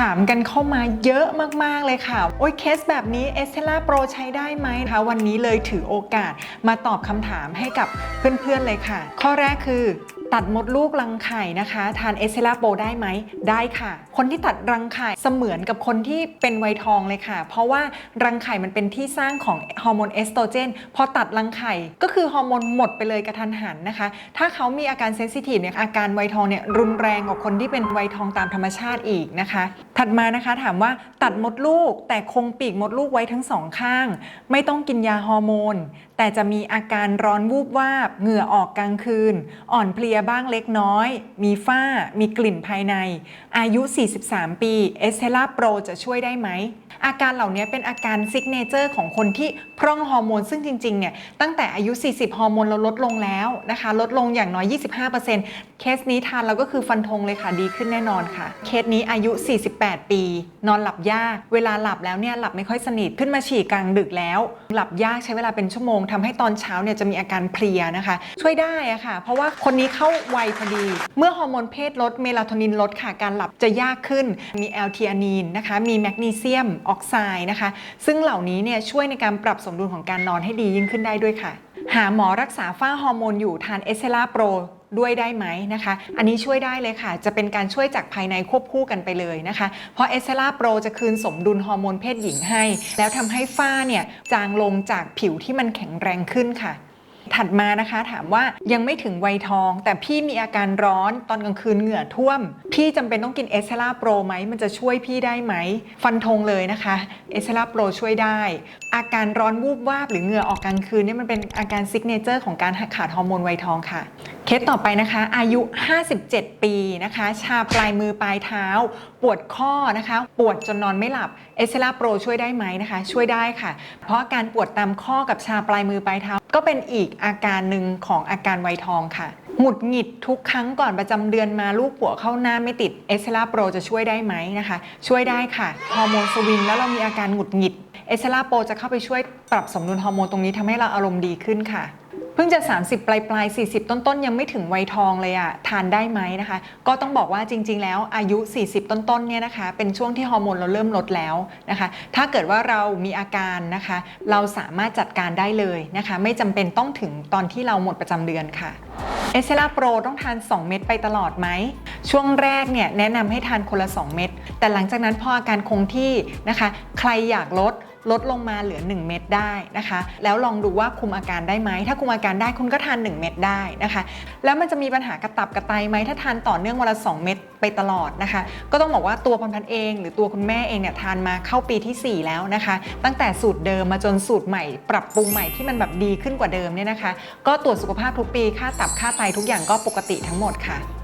ถามกันเข้ามาเยอะมาก ๆ เลยค่ะ โอ้ยเคสแบบนี้เอสเ l ล่าโปรใช้ได้ไหมคะวันนี้เลยถือโอกาสมาตอบคำถามให้กับเพื่อน ๆ เลยค่ะ ข้อแรกคือตัดมดลูกรังไข่นะคะ ทานเอสเ l ล่าโปรได้ไหม ได้ค่ะ คนที่ตัดรังไข่เสมือนกับคนที่เป็นวัยทองเลยค่ะ เพราะว่ารังไข่มันเป็นที่สร้างของฮอร์โมนเอสโตรเจน พอตัดรังไข่ก็คือฮอร์โมนหมดไปเลยกระทันหันนะคะ ถ้าเขามีอาการเซนซิทีฟเนี่ยอาการวัยทองเนี่ยรุนแรงกว่าคนที่เป็นวัยทองตามธรรมชาติอีกนะคะ ถัดมานะคะถามว่าตัดมดลูกแต่คงปีกมดลูกไว้ทั้งสองข้าง ไม่ต้องกินยาฮอร์โมน แต่จะมีอาการร้อนวูบวาบ เหงื่อออกกลางคืน อ่อนเพลียบ้างเล็กน้อย มีฝ้า มีกลิ่นภายใน อายุ 43 ปีเอสเทล่าโปรจะช่วยได้ไหม อาการเหล่านี้เป็นอาการซิกเนเจอร์ของคนที่พร่องฮอร์โมน ซึ่งจริงๆเนี่ยตั้งแต่อายุ 40 ฮอร์โมนเราลดลงแล้วนะคะ ลดลงอย่างน้อย 25%เคสนี้ทานแล้วก็คือฟันธงเลยค่ะดีขึ้นแน่นอนค่ะ เคสนี้อายุ 48ปี นอนหลับยาก เวลาหลับแล้วเนี่ยหลับไม่ค่อยสนิทขึ้นมาฉี่กลางดึกแล้ว หลับยากใช้เวลาเป็นชั่วโมงทำให้ตอนเช้าเนี่ยจะมีอาการเพลียนะคะ ช่วยได้อะค่ะ เพราะว่าคนนี้เข้าวัยพอดี เมื่อฮอร์โมนเพศลดเมลาโทนินลดค่ะการหลับจะยากขึ้น มีแอลทีอานีนนะคะมีแมกนีเซียมออกไซด์นะคะ ซึ่งเหล่านี้เนี่ยช่วยในการปรับสมดุลของการนอนให้ดียิ่งขึ้นได้ด้วยค่ะ หาหมอรักษาฝ้าฮอร์โมนอยู่ทานเอเซล่าโปร ด้วยได้ไหมนะคะ อันนี้ช่วยได้เลยค่ะ จะเป็นการช่วยจากภายในควบคู่กันไปเลยนะคะ เพราะเอสเซล่าโปรจะคืนสมดุลฮอร์โมนเพศหญิงให้ แล้วทำให้ฝ้าเนี่ยจางลงจากผิวที่มันแข็งแรงขึ้นค่ะถัดมานะคะถามว่ายังไม่ถึงวัยทอง แต่พี่มีอาการร้อนตอนกลางคืนเหงื่อท่วม พี่จำเป็นต้องกินเอสเซล่าโปรไหมมันจะช่วยพี่ได้ไหม ฟันธงเลยนะคะเอสเซล่าโปรช่วยได้ อาการร้อนวูบวาบหรือเหงื่อออกกลางคืนนี่มันเป็นอาการซิกเนเจอร์ของการขาดฮอร์โมนวัยทองค่ะเคสต่อไปนะคะ อายุ 57 ปีนะคะ ชาปลายมือปลายเท้า ปวดข้อนะคะ ปวดจนนอนไม่หลับเอสเซล่าโปรช่วยได้ไหมนะคะ ช่วยได้ค่ะ เพราะอาการปวดตามข้อกับชาปลายมือปลายเท้า ก็เป็นอีกอาการหนึ่งของอาการไวยทองค่ะหงุดหงิดทุกครั้งก่อนประจำเดือนมาลูกปัวเข้าหน้าไม่ติดเอสเซล่าโปรจะช่วยได้ไหมนะคะ ช่วยได้ค่ะฮอร์โมนสวิงแล้วเรามีอาการหงุดหงิดเอสเซล่าโปรจะเข้าไปช่วยปรับสมดุลฮอร์โมนตรงนี้ทำให้เราอารมณ์ดีขึ้นค่ะ พิ่งจะ 30 ปลายปลายๆ40 ต้นๆยังไม่ถึงวัยทองเลยอะทานได้ไหมนะคะ ก็ต้องบอกว่าจริง ๆ แล้วอายุ 40 ต้นๆเนี่ยนะคะเป็นช่วงที่ฮอร์โมนเราเริ่มลดแล้วนะคะ ถ้าเกิดว่าเรามีอาการนะคะ เราสามารถจัดการได้เลยนะคะ ไม่จำเป็นต้องถึงตอนที่เราหมดประจำเดือนค่ะเอสเซล่าโปรต้องทาน 2 เม็ดไปตลอดไหม ช่วงแรกเนี่ยแนะนำให้ทานคนละ 2 เม็ดแต่หลังจากนั้นพออาการคงที่นะคะ ใครอยากลด ลดลงมาเหลือ 1 เม็ดได้นะคะ แล้วลองดูว่าคุมอาการได้ไหม ถ้าคุมอาการได้คุณก็ทาน 1 เม็ดได้นะคะ แล้วมันจะมีปัญหากระตับกระไตไหมถ้าทานต่อเนื่องวันละ 2 เม็ดไปตลอดนะคะ ก็ต้องบอกว่าตัวพรพันเอง หรือตัวคุณแม่เองเนี่ยทานมาเข้าปีที่ 4 แล้วนะคะ ตั้งแต่สูตรเดิมมาจนสูตรใหม่ ปรับปรุงใหม่ที่มันแบบดีขึ้นกว่าเดิมเนี่ยนะคะ ก็ตรวจสุขภาพทุกปีค่าตับค่าไตทุกอย่างก็ปกติทั้งหมดค่ะ